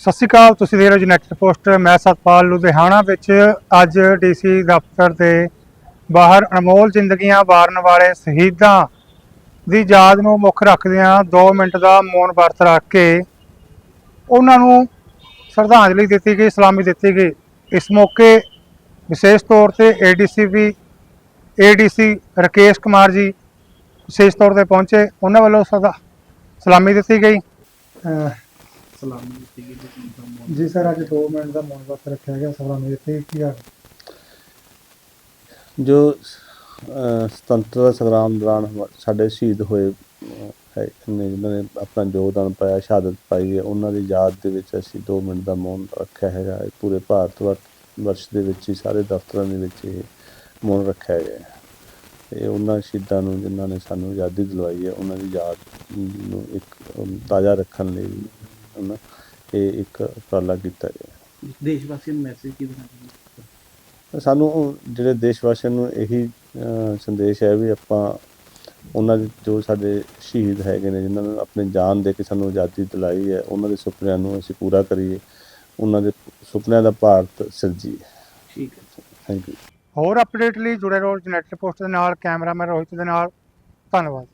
ਸਤਿ ਸ਼੍ਰੀ ਅਕਾਲ, ਤੁਸੀਂ ਦੇਖ ਰਹੇ ਹੋ ਜਨੈਕਟ ਪੋਸਟ ਮੈਂ ਸਤਪਾਲ, ਲੁਧਿਆਣਾ ਵਿੱਚ ਅੱਜ ਡੀਸੀ ਦਫ਼ਤਰ ਦੇ ਬਾਹਰ ਅਨਮੋਲ ਜ਼ਿੰਦਗੀਆਂ ਵਾਰਨ ਵਾਲੇ ਸ਼ਹੀਦਾਂ ਦੀ ਯਾਦ ਨੂੰ ਮੁੱਖ ਰੱਖਦਿਆਂ 2 ਮਿੰਟ ਦਾ ਮੌਨ ਵਰਤ ਰੱਖ ਕੇ ਉਹਨਾਂ ਨੂੰ ਸ਼ਰਧਾਂਜਲੀ ਦਿੱਤੀ ਗਈ, ਸਲਾਮੀ ਦਿੱਤੀ ਗਈ। ਇਸ ਮੌਕੇ ਵਿਸ਼ੇਸ਼ ਤੌਰ ਤੇ ਏਡੀਸੀਪੀ ਏਡੀਸੀ ਰਕੇਸ਼ ਕੁਮਾਰ ਜੀ ਵਿਸ਼ੇਸ਼ ਤੌਰ ਤੇ ਪਹੁੰਚੇ। ਉਹਨਾਂ ਵੱਲੋਂ ਸਦਾ ਸਲਾਮੀ ਦਿੱਤੀ ਗਈ। ਸਲਾਮੀ ਦਿੱਤੀ ਗਈ ਜੀ ਸਰ ਅੱਜ 2 ਮਿੰਟ ਦਾ ਮੌਨ ਵਰਤ ਰੱਖਿਆ ਗਿਆ ਸਲਾਮੀ ਦਿੱਤੀ ਕੀ ਆ ਜੋ ਅਹ, ਸੁਤੰਤਰਤਾ ਸੰਗਰਾਮ ਦੌਰਾਨ ਹਮਾ- ਸਾਡੇ ਸ਼ਹੀਦ ਹੋਏ ਅਹ, ਹੈ ਨੇ ਜਿਨ੍ਹਾਂ ਨੇ ਆਪਣਾ ਯੋਗਦਾਨ ਪਾਇਆ ਸ਼ਹਾਦਤ ਪਾਈ ਹੈ ਉਹਨਾਂ ਦੀ ਯਾਦ ਦੇ ਵਿੱਚ ਅਸੀਂ 2 ਮਿੰਟ ਦਾ ਮੌਨ ਰੱਖਿਆ ਹੈਗਾ ਇਹ ਪੂਰੇ ਭਾਰਤ ਵਰ- ਵਰਸ਼ ਦੇ ਵਿੱਚ ਹੀ ਸਾਰੇ ਦਫ਼ਤਰਾਂ ਦੇ ਵਿੱਚ ਇਹ ਮੌਨ ਰੱਖਿਆ ਗਿਆ ਹੈ। ਇਹ ਉਹਨਾਂ ਸ਼ਹੀਦਾਂ ਨੂੰ ਜਿਨ੍ਹਾਂ ਨੇ ਸਾਨੂੰ ਆਜ਼ਾਦੀ ਦਿਲਵਾਈ ਹੈ ਉਹਨਾਂ ਦੀ ਯਾਦ ਨੂੰ ਇੱਕ ਅਮ, ਤਾਜ਼ਾ ਰੱਖਣ ਲਈ ਹਨਾ ਇਹ ਇੱਕ ਉਪਰਾਲਾ ਕੀਤਾ ਗਿਆ। ਦੇਸ਼ ਵਾਸੀਆਂ ਨੂੰ ਮੈਸੇਜ ਕੀ ਦੇਣਾ ਚਾਹੁੰਦੇ ਸਾਨੂੰ ਉਹ ਜਿਹੜੇ ਦੇਸ਼ ਵਾਸੀਆਂ ਨੂੰ ਇਹੀ ਅਹ, ਸੰਦੇਸ਼ ਹੈ ਵੀ ਆਪਾਂ ਉਹਨਾਂ ਦੇ ਜੋ ਸਾਡੇ ਸ਼ਹੀਦ ਹੈਗੇ ਨੇ ਜਿਨ੍ਹਾਂ ਨੇ ਆਪਣੀ ਜਾਨ ਦੇ ਕੇ ਸਾਨੂੰ ਆਜ਼ਾਦੀ ਦਿਲਾਈ ਹੈ ਉਹਨਾਂ ਦੇ ਸੁਪਨਿਆਂ ਨੂੰ ਅਸੀਂ ਪੂਰਾ ਕਰੀਏ। ਉਹਨਾਂ ਦੇ ਸੁਪਨਿਆਂ ਦਾ ਭਾਰਤ ਸਿਰਜੀਏ। ਠੀਕ ਹੈ। ਥੈਂਕ ਯੂ ਹੋਰ ਅਪਡੇਟ ਲਈ ਜੁੜੇ ਰਹੋ ਜਨੈਕਟ ਪੋਸਟ ਦੇ ਨਾਲ ਕੈਮਰਾਮੈਨ ਰੋਹਿਤ ਦੇ ਨਾਲ। ਧੰਨਵਾਦ।